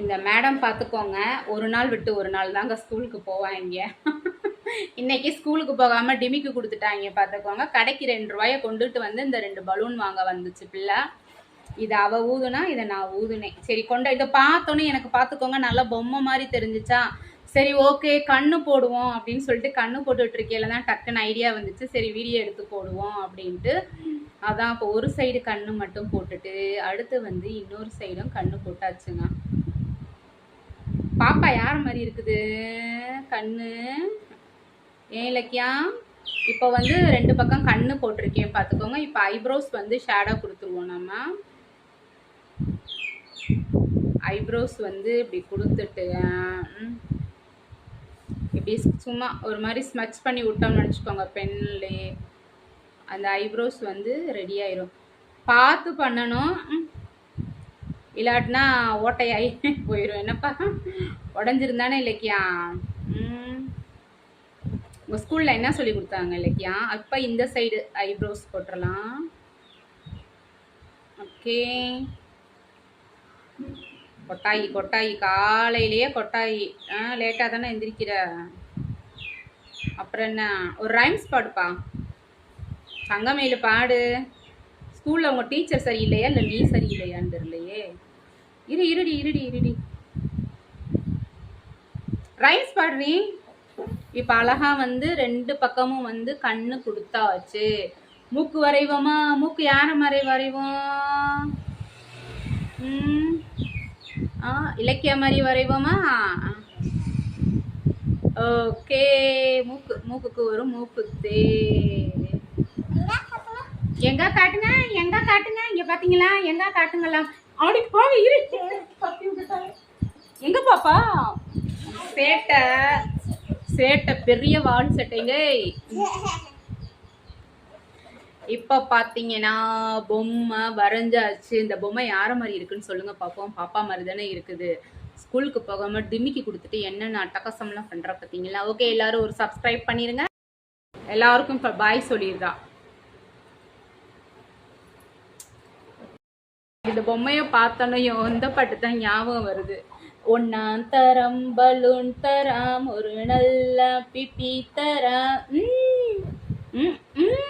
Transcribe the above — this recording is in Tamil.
இந்த மேடம் பார்த்துக்கோங்க ஒரு நாள் விட்டு ஒரு நாள் தாங்க ஸ்கூலுக்கு போவாங்க. இன்னைக்கு ஸ்கூலுக்கு போகாமல் டிமிக்கு கொடுத்துட்டாங்க பார்த்துக்கோங்க கடைக்கு ரெண்டு ரூபாயை கொண்டுட்டு வந்து இந்த ரெண்டு பலூன் வாங்க வந்துச்சு பிள்ளை. இதை அவள் ஊதுனா இதை நான் ஊதுனேன். சரி கொண்ட இதை பார்த்தோன்னே எனக்கு பார்த்துக்கோங்க நல்லா பொம்மை மாதிரி தெரிஞ்சிச்சா. சரி ஓகே கண்ணு போடுவோம் அப்படின்னு சொல்லிட்டு கண்ணு போட்டுட்டு இருக்கையில தான் டக்குன்னு ஐடியா வந்துச்சு. சரி வீடியோ எடுத்து போடுவோம் அப்படின்ட்டு. அதான் இப்போ ஒரு சைடு கண்ணு மட்டும் போட்டுட்டு அடுத்து வந்து இன்னொரு சைடும் கண்ணு போட்டாச்சுங்க. பாப்பா யார் மாதிரி இருக்குது? கண்ணு. ஏன் இலக்கியா? இப்போ வந்து ரெண்டு பக்கம் கண்ணு போட்டிருக்கேன் பார்த்துக்கோங்க. இப்போ ஐப்ரோஸ் வந்து ஷேடோ கொடுத்துருவோம் நம்ம. ஐப்ரோஸ் வந்து இப்படி கொடுத்துட்டு இப்படி சும்மா ஒரு மாதிரி ஸ்மச் பண்ணி விட்டோம்னு நினச்சிக்கோங்க பென்லே. அந்த ஐப்ரோஸ் வந்து ரெடி ஆயிரும். பார்த்து பண்ணணும் இல்லாட்டினா ஓட்டையாகி போயிடும் என்னப்பா? உடஞ்சிருந்தானே இலக்கியா? உங்கள் ஸ்கூலில் என்ன சொல்லி கொடுத்தாங்க இலக்கியா? அப்போ இந்த சைடு ஐப்ரோஸ் போட்டுடலாம் ஓகே. கொட்டாயி கொட்டாயி. காலையிலேயே கொட்டாயி. ஆ லேட்டாக தானே எந்திரிக்கிற. அப்புறம் என்ன? ஒரு ரைம்ஸ் பாடுப்பா. சங்கமேலு பாடு. ஸ்கூலில் உங்கள் டீச்சர் சரியில்லையா? இல்லை நீ சரியில்லையான்னு தெரியலையே. இரு இருடி இருடி இருடி. ரைஸ் பாடுறி. இப்போ அழகா வந்து ரெண்டு பக்கமும் வந்து கண்ணு கொடுத்தாச்சு. மூக்கு வரைவோமா? மூக்கு யாரை மாதிரி வரைவோம் ஆ இலக்கிய மாதிரி வரைவோமா? ஓகே. மூக்கு மூக்குக்கு ஒரு மூக்குத்தே எங்க காட்டுங்க? எங்க காட்டுங்க? இங்க பாத்தீங்களா? எங்க காட்டுங்களா அப்படி போக இரு. எங்க பாப்பா? சேட்டை. சேட்டை பெரிய வால் சட்டைங்க. இப்போ பார்த்தீங்கன்னா பொம்மை வரைஞ்சாச்சு. இந்த பொம்மை யார மாதிரி இருக்குன்னு சொல்லுங்க பார்ப்போம் பாப்பா மாதிரி தானே இருக்குது. ஸ்கூலுக்கு போகாம டிமிக்கி கொடுத்துட்டு என்னென்ன அட்டகாசம்லாம் பண்றா பார்த்தீங்களா ஓகே எல்லாரும் ஒரு சப்ஸ்கிரைப் பண்ணிருங்க. எல்லாருக்கும் இப்போ பாய் சொல்லிடுறா. இந்த பொம்மையை பார்த்தோன்னையும் இந்த பாட்டு தான் ஞாபகம் வருது ஒன்னாம் தரம் பலூன் தராம் ஒரு நல்ல பிபி தராம் ம், ம், ம்.